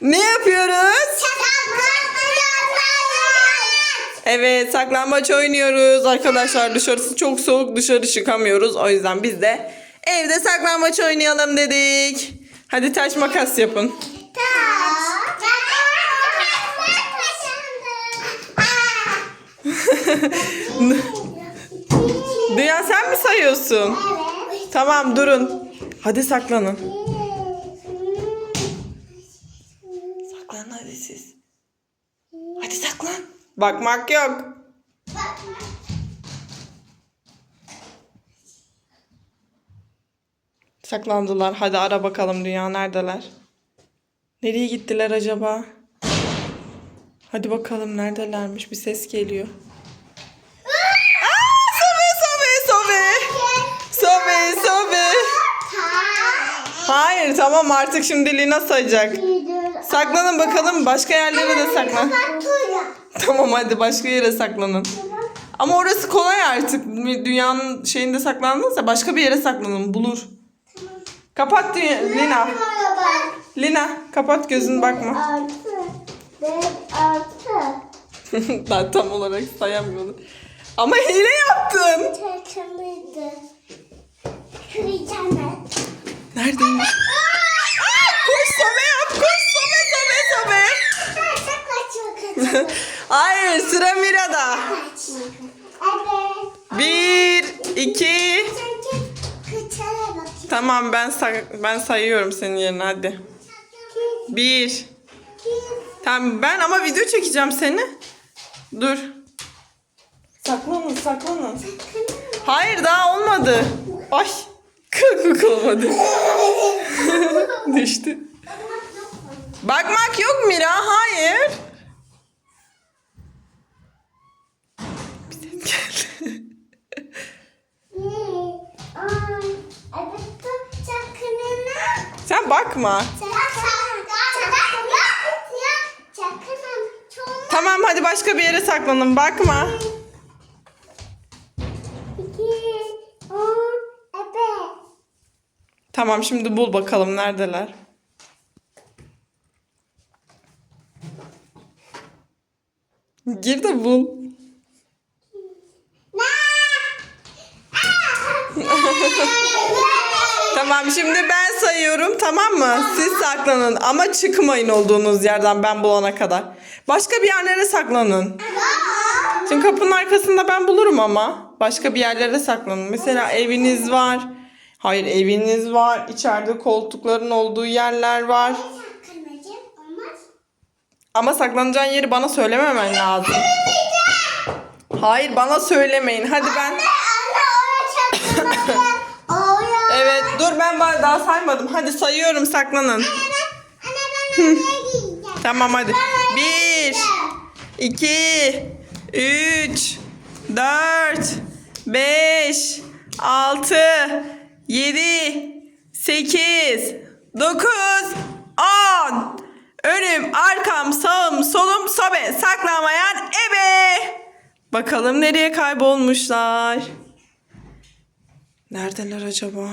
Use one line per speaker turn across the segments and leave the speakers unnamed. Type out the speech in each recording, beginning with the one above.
Ne yapıyoruz? Evet saklambaç oynuyoruz arkadaşlar dışarısı çok soğuk dışarı çıkamıyoruz o yüzden biz de evde saklambaç oynayalım dedik. Hadi taş makas yapın. Dünya sen mi sayıyorsun? Tamam durun. Hadi saklanın. Hadi saklan. Bakmak yok. Saklandılar. Hadi ara bakalım dünya neredeler? Nereye gittiler acaba? Hadi bakalım neredelermiş. Bir ses geliyor. Aa, Sobe, Sobe, Sobe. Sobe, Sobe. Hayır tamam artık şimdi Lina sayacak. Saklanın bakalım başka yerlere de saklan. Tamam hadi başka yere saklanın. Ama orası kolay artık. Dünyanın şeyinde saklandınsa başka bir yere saklanın bulur. Kapat dünya- Lina. Lina kapat gözünü bakma. Ben tam olarak sayamıyorum. Ama hile yaptın. Neredeymiş? Aa, koş sobe Hayır sıra Mira'da. Bir, iki. Tamam ben say- ben sayıyorum senin yerine hadi. Bir. Tamam ben ama video çekeceğim seni. Dur. Saklanın saklanın. Hayır daha olmadı. Ay. Kırk olmadı. Düştü. Bakmak yok Mira. Hayır. Bir ses geldi. Sen bakma. Tamam hadi başka bir yere saklanın. Bakma. Tamam şimdi bul bakalım neredeler. Gir de bul. Tamam şimdi ben sayıyorum tamam mı? Siz saklanın ama çıkmayın olduğunuz yerden ben bulana kadar. Başka bir yerlere saklanın. Çünkü kapının arkasında ben bulurum ama. Başka bir yerlere saklanın. Mesela eviniz var. Hayır eviniz var. İçeride koltukların olduğu yerler var. Ama saklanacağın yeri bana söylememen lazım. Hayır bana söylemeyin. Hadi ben... Evet dur ben daha saymadım. Hadi sayıyorum saklanın. Tamam hadi. Bir, iki, üç, dört, beş, altı, yedi, sekiz, dokuz, on. Önüm, arkam, sağım, solum, sobe. Saklanmayan ebe. Bakalım nereye kaybolmuşlar. Neredeler acaba?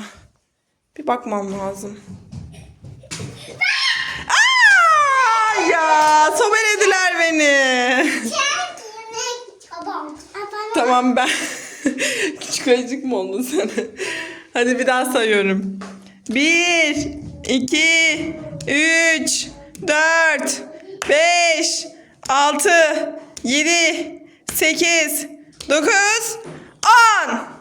Bir bakmam lazım. Aa, ya sobelediler beni. Tamam ben. Küçük ayıcık mı oldun sen? Hadi bir daha sayıyorum. Bir, iki, üç, dört, beş, altı, yedi, sekiz, dokuz, on.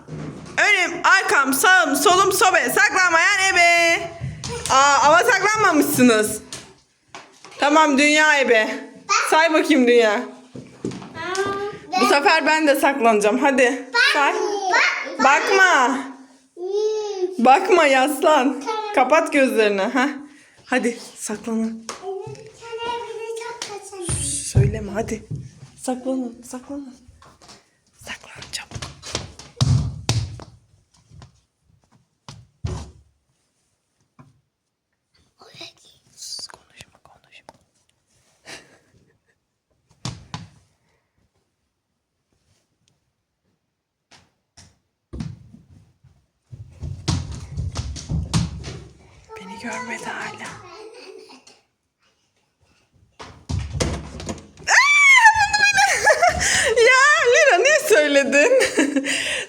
Önüm, arkam, sağım, solum, sobe. Saklanmayan ebe. Aa, ama saklanmamışsınız. Tamam dünya ebe. Say bakayım dünya. Bu sefer ben de saklanacağım. Hadi. Say. Bakma. Bakma yaslan. Kapat gözlerini. Ha. Hadi saklanın. Söyleme hadi. Saklanın, saklanın. Saklanın Görmedi hala. ya Lina niye söyledin?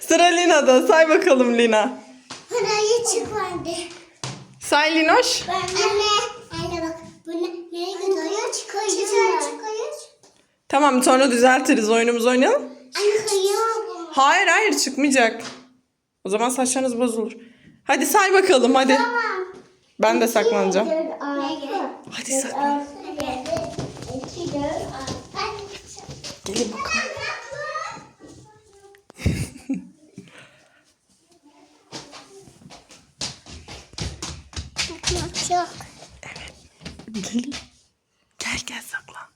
Sıra Lina'da. Say bakalım Lina.
Parayı çık bende.
Say Linoş.
Anne. Anne bak. Bu ne? Nereye gidiyor?
Tamam sonra düzeltiriz. Oyunumuzu oynayalım. Hayır hayır çıkmayacak. O zaman saçlarınız bozulur. Hadi say bakalım hadi.
Tamam.
Ben de saklanacağım. Hadi saklan. Gelin bakalım.
Çok.
Gelin. Gel gel saklan.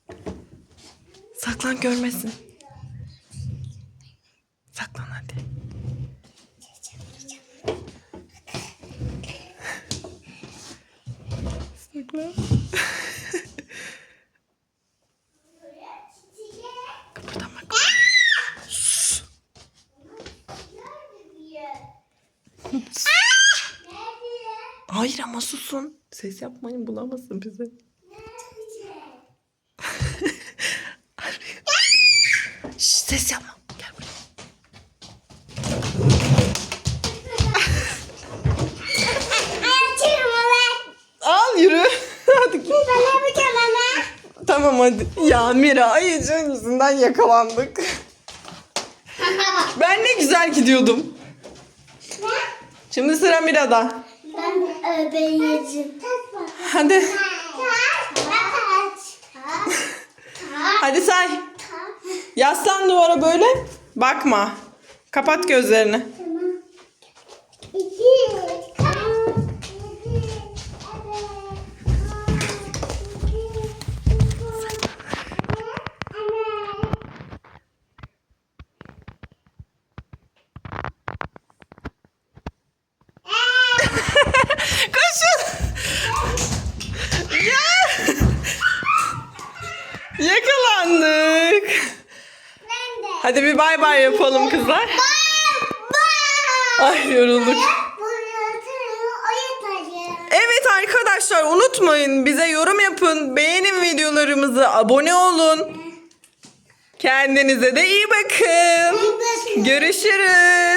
Saklan görmesin. Saklan hadi. Sus. Hayır ama susun. Ses yapmayın bulamasın bizi. Şşş ses yapma. Tamam hadi. Ya Mira ayıcığın yüzünden yakalandık. ben ne güzel gidiyordum. Şimdi sıra Mira'da.
Ben öbeyeceğim.
Hadi. Hadi say. Yaslan duvara böyle. Bakma. Kapat gözlerini. Koşun. Ya. Yakalandık. Hadi bir bay bay yapalım kızlar. Ay yorulduk. Evet arkadaşlar unutmayın bize yorum yapın. Beğenin videolarımızı. Abone olun. Kendinize de iyi bakın. Görüşürüz.